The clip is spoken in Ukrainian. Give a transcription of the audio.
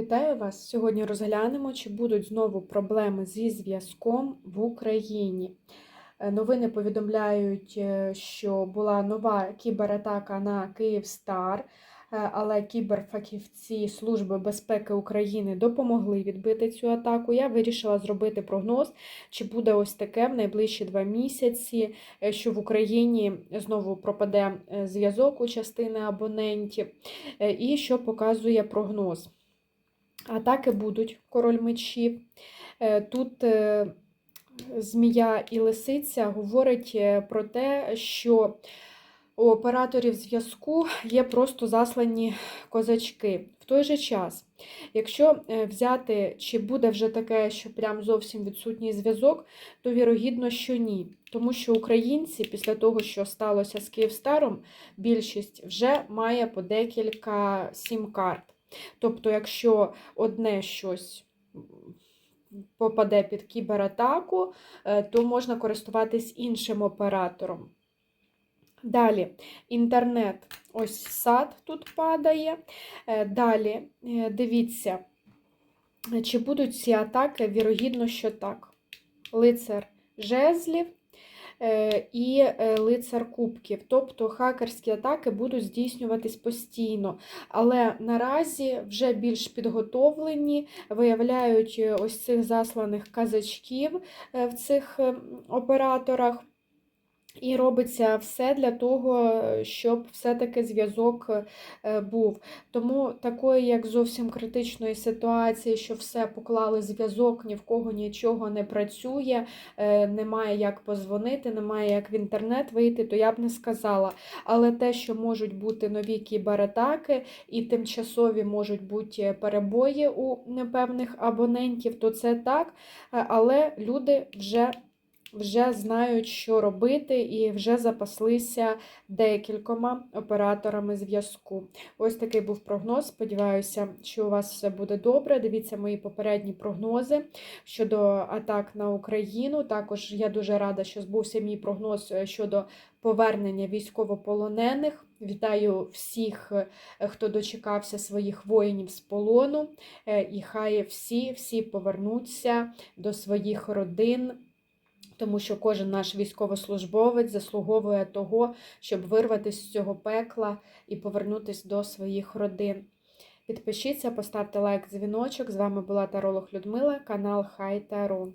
Вітаю вас! Сьогодні розглянемо, чи будуть знову проблеми зі зв'язком в Україні. Е, Новини повідомляють, е, що була нова кібератака на Київстар, е, але кіберфахівці Служби безпеки України допомогли відбити цю атаку. Я вирішила зробити прогноз, чи буде ось таке в найближчі два місяці, що в Україні знову пропаде зв'язок у частини абонентів, і що показує прогноз. Атаки будуть король мечів. Е, Тут е, змія і лисиця говорить е, про те, що у операторів зв'язку є просто заслані козачки. В той же час, якщо взяти, чи буде вже таке, що прям зовсім відсутній зв'язок, то вірогідно, що ні. Тому що українці, після того, що сталося з Київстаром, більшість вже має по декілька сім-карт. Тобто, якщо одне щось попаде під кібератаку, е, то можна користуватись іншим оператором. Далі інтернет, ось сад тут падає. Е, Далі е, дивіться, чи будуть ці атаки, вірогідно, що так. Лицар жезлів і е, лицар кубків. Тобто хакерські атаки будуть здійснюватись постійно, але наразі вже більш підготовлені, виявляють е, ось цих засланих казачків е, в цих е, операторах. І робиться все для того, щоб все-таки зв'язок е, був. Тому такої, як зовсім критичної ситуації, що все поклали зв'язок, ні в кого нічого не працює, е, немає як позвонити, немає як в інтернет вийти, то я б не сказала. Але те, що можуть бути нові кібератаки і тимчасові можуть бути перебої у певних абонентів, то це так. Е, Але люди вже вже знають, що робити, і вже запаслися декількома операторами зв'язку. Ось такий був прогноз. Сподіваюся, що у вас все буде добре. Дивіться мої попередні прогнози щодо атак на Україну. Також я дуже рада, що збувся мій прогноз е, щодо повернення військовополонених. Вітаю всіх, е, хто дочекався своїх воїнів з полону, Е, і хай всі, всі повернуться до своїх родин тому що кожен наш військовослужбовець заслуговує того, щоб вирватися з цього пекла і повернутися до своїх родин. Підпишіться, поставте лайк, дзвіночок. З вами була Таролог Людмила, канал Хай Таро.